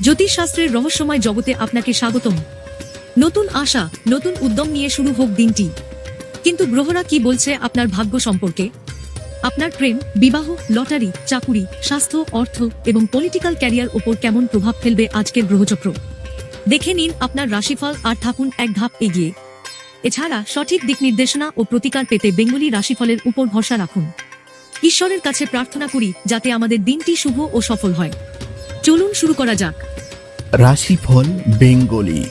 জ্যোতিষশাস্ত্রের রহস্যময় জগতে আপনাকে স্বাগতম। নতুন আশা, নতুন উদ্যম নিয়ে শুরু হোক দিনটি। কিন্তু গ্রহরা কি বলছে আপনার ভাগ্য সম্পর্কে? আপনার প্রেম, বিবাহ, লটারি, চাকুরি, স্বাস্থ্য, অর্থ এবং পলিটিক্যাল ক্যারিয়ার ওপর কেমন প্রভাব ফেলবে আজকের গ্রহচক্র? দেখে নিন আপনার রাশিফল আর থাকুন এক ধাপ এগিয়ে। এছাড়া সঠিক দিক নির্দেশনা ও প্রতিকার পেতে বেঙ্গলি রাশিফলের উপর ভরসা রাখুন। ঈশ্বরের কাছে প্রার্থনা করি যাতে আমাদের দিনটি শুভ ও সফল হয়। চলুন শুরু করা যাক। রাশিফল বেঙ্গলি।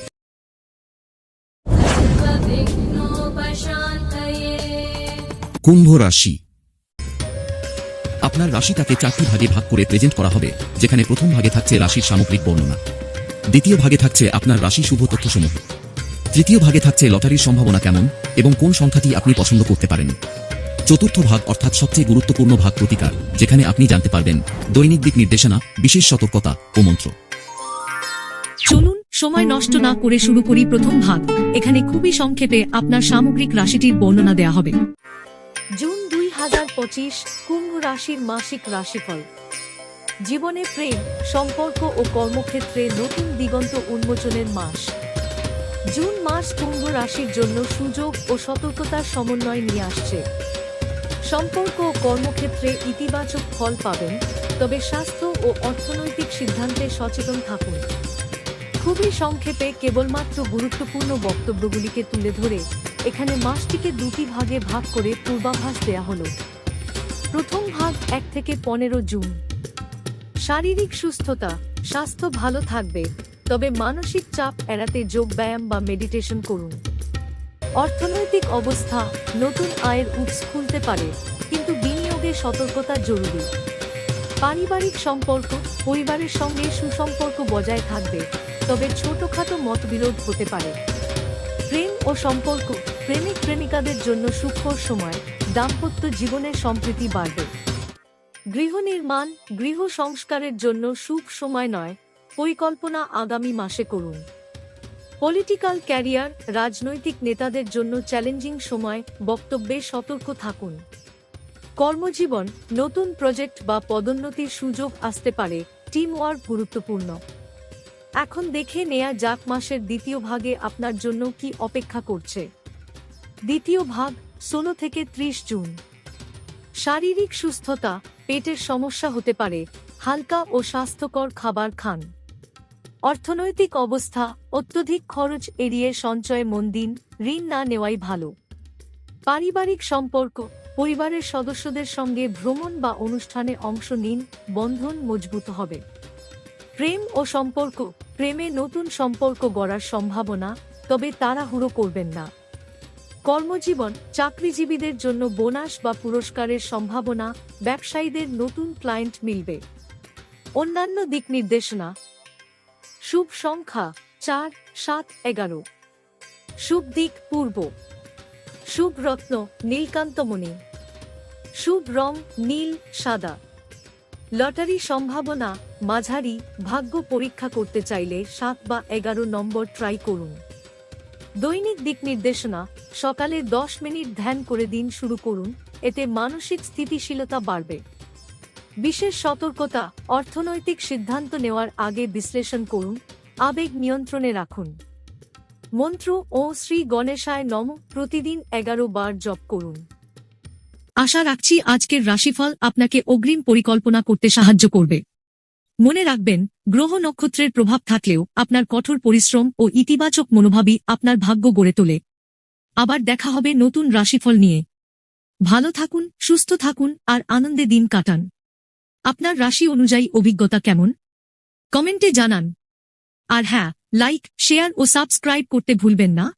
কুম্ভ রাশি। আপনার রাশিটাকে চারটি ভাগে ভাগ করে প্রেজেন্ট করা হবে যেখানে প্রথম ভাগে থাকছে রাশির সামগ্রিক বর্ণনা। দ্বিতীয় ভাগে থাকছে আপনার রাশি শুভ তথ্যসমূহ। তৃতীয় ভাগে থাকছে লটারির সম্ভাবনা কেমন এবং কোন সংখ্যাটি আপনি পছন্দ করতে পারেন? চতুর্থ ভাগ অর্থাৎ সবচেয়ে গুরুত্বপূর্ণ ভাগ প্রতিকার, যেখানে আপনি জানতে পারবেন দৈনিক দিক নির্দেশনা, বিশেষ সতর্কতা ও মন্ত্র। চলুন, সময় নষ্ট না করে শুরু করি প্রথম ভাগ। এখানে খুবই সংক্ষেপে আপনার সামগ্রিক রাশিটির বর্ণনা দেয়া হবে। জুন দুই হাজার পঁচিশ, কুম্ভ রাশির মাসিক রাশিফল। জীবনে প্রেম, সম্পর্ক ও কর্মক্ষেত্রে নতুন দিগন্ত উন্মোচনের মাস। জুন মাস কুম্ভ রাশির জন্য সুযোগ ও সতর্কতার সমন্বয় নিয়ে আসছে। সম্পর্ক ও কর্মক্ষেত্রে ইতিবাচক ফল পাবেন, তবে স্বাস্থ্য ও অর্থনৈতিক সিদ্ধান্তে সচেতন থাকুন। খুবই সংক্ষেপে কেবলমাত্র গুরুত্বপূর্ণ বক্তব্যগুলিকে তুলে ধরে এখানে মাসটিকে দুটি ভাগে ভাগ করে পূর্বাভাস দেয়া হলো। প্রথম ভাগ এক থেকে পনেরো জুন। শারীরিক সুস্থতা, স্বাস্থ্য ভালো থাকবে, তবে মানসিক চাপ এড়াতে যোগ ব্যায়াম বা মেডিটেশন করুন। অর্থনৈতিক অবস্থা নতুন আয়ের উৎস খুলতে পারে, কিন্তু বিনিয়োগে সতর্কতা জরুরি। পারিবারিক সম্পর্ক, পরিবারের সঙ্গে সুসম্পর্ক বজায় থাকবে, তবে ছোটখাটো মতবিরোধ হতে পারে। প্রেম ও সম্পর্ক, প্রেমিক প্রেমিকাদের জন্য সুখর সময়, দাম্পত্য জীবনের সম্প্রীতি বাড়বে। গৃহ নির্মাণ, গৃহ সংস্কারের জন্য সুখ সময় নয়, পরিকল্পনা আগামী মাসে করুন। পলিটিক্যাল ক্যারিয়ার, রাজনৈতিক নেতাদের জন্য চ্যালেঞ্জিং সময়, বক্তব্যে সতর্ক থাকুন। কর্মজীবন, নতুন প্রজেক্ট বা পদোন্নতির সুযোগ আসতে পারে, টিম ওয়ার্ক গুরুত্বপূর্ণ। এখন দেখে নেয়া যাক মাসের দ্বিতীয় ভাগে আপনার জন্য কি অপেক্ষা করছে। দ্বিতীয় ভাগ, ষোলো থেকে ত্রিশ জুন। শারীরিক সুস্থতা, পেটের সমস্যা হতে পারে, হালকা ও স্বাস্থ্যকর খাবার খান। অর্থনৈতিক অবস্থা, অত্যধিক খরচ এড়িয়ে সঞ্চয়ে মন দিন, ঋণ না নেওয়াই ভালো। পারিবারিক সম্পর্ক, পরিবারের সদস্যদের সঙ্গে ভ্রমণ বা অনুষ্ঠানে অংশ নিন, বন্ধন মজবুত হবে। প্রেম ও সম্পর্ক, প্রেমে নতুন সম্পর্ক গড়ার সম্ভাবনা, তবে তাড়াহুড়ো করবেন না। কর্মজীবন, চাকরিজীবীদের জন্য বোনাস বা পুরস্কারের সম্ভাবনা, ব্যবসায়ীদের নতুন ক্লায়েন্ট মিলবে। অন্যান্য দিক নির্দেশনা শুভ সংখ্যা চার, সাত, এগারো। শুভ দিক পূর্ব। শুভ রত্ন নীলকান্তমণি। শুভ রং নীল, সাদা। লটারি সম্ভাবনা, মাঝারি, ভাগ্য পরীক্ষা করতে চাইলে সাত বা এগারো নম্বর ট্রাই করুন। দৈনিক দিক নির্দেশনা, সকালে দশ মিনিট ধ্যান করে দিন শুরু করুন, এতে মানসিক স্থিতিশীলতা বাড়বে। বিশেষ সতর্কতা, অর্থনৈতিক সিদ্ধান্ত নেওয়ার আগে বিশ্লেষণ করুন, আবেগ নিয়ন্ত্রণে রাখুন। মন্ত্র, ও শ্রী গণেশায় নম, প্রতিদিন এগারো বার জপ করুন। আশা রাখছি আজকের রাশিফল আপনাকে অগ্রিম পরিকল্পনা করতে সাহায্য করবে। মনে রাখবেন, গ্রহ নক্ষত্রের প্রভাব থাকলেও আপনার কঠোর পরিশ্রম ও ইতিবাচক মনোভাবই আপনার ভাগ্য গড়ে তোলে। আবার দেখা হবে নতুন রাশিফল নিয়ে। ভালো থাকুন, সুস্থ থাকুন, আর আনন্দে দিন কাটান। আপনার রাশি অনুযায়ী অভিজ্ঞতা কেমন? কমেন্টে জানান। আর হ্যাঁ লাইক, শেয়ার ও সাবস্ক্রাইব করতে ভুলবেন না।